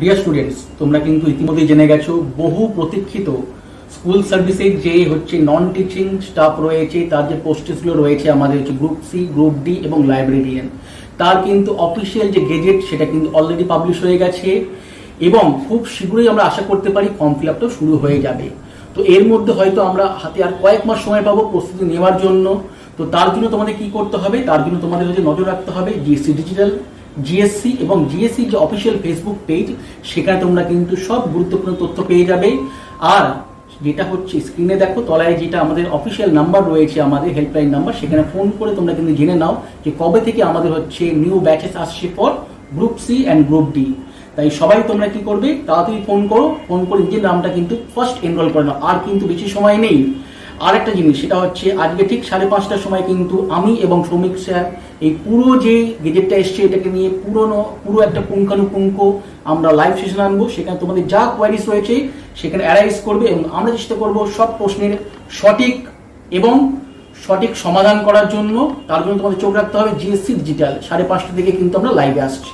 Dear students তোমরা কিন্তু ইতিমধ্যেই জেনে গেছো, বহু প্রতীক্ষিত স্কুল সার্ভিসে যে হচ্ছে নন টিচিং স্টাফ রয়েছে, তার যে পোস্টেসগুলো রয়েছে আমাদের হচ্ছে গ্রুপ সি গ্রুপ ডি এবং লাইব্রেরিয়ান তার কিন্তু অফিসিয়াল যে গেজেট সেটা কিন্তু অলরেডি পাবলিশ হয়ে গেছে এবং খুব শীঘ্রই আমরা আশা করতে পারি ফর্ম ফিল আপটাও শুরু হয়ে যাবে। তো এর মধ্যে হয়তো আমরা হাতে আর কয়েক মাস সময় পাবো প্রস্তুতি নেওয়ার জন্য। তো তার জন্য তোমাদের কি করতে হবে? তার জন্য তোমাদের হচ্ছে নজর রাখতে হবে G S C digital G S C এবং জিএসসি যে অফিসিয়াল ফেসবুক পেজ সেখানে তোমরা কিন্তু সব গুরুত্বপূর্ণ তথ্য পেয়ে যাবে। আর যেটা হচ্ছে স্ক্রিনে দেখো, তলায় যেটা আমাদের অফিসিয়াল নাম্বার রয়েছে, আমাদের হেল্পলাইন নাম্বার সেখানে ফোন করে তোমরা কিন্তু জেনে নাও যে কবে থেকে আমাদের হচ্ছে নিউ ব্যাচেস আসছে for group C and group D তাই সবাই তোমরা কি করবে? তাড়াতাড়ি ফোন করো। ফোন করে নিজের নামটা কিন্তু ফার্স্ট এনরোল করে নাও। আর কিন্তু বেশি সময় নেই। আর একটা জিনিস, সেটা হচ্ছে আজকে ঠিক সাড়ে পাঁচটার সময় কিন্তু আমি এবং শ্রমিক স্যার এই পুরো যে গেজেটটা এসছে, এটাকে নিয়ে পুরোনো, পুরো একটা পুঙ্খানুপুঙ্খ আমরা লাইভ সেশন আনব। সেখানে তোমাদের যা কোয়ারিজ রয়েছে, সেখানে অ্যারাইজ করবে এবং আমরা চেষ্টা করব সব প্রশ্নের সঠিক এবং সঠিক সমাধান করার জন্য। তার জন্য তোমাদের চোখ রাখতে হবে জিএসসি ডিজিটাল সাড়ে পাঁচটা থেকে কিন্তু আমরা লাইভে আসছি।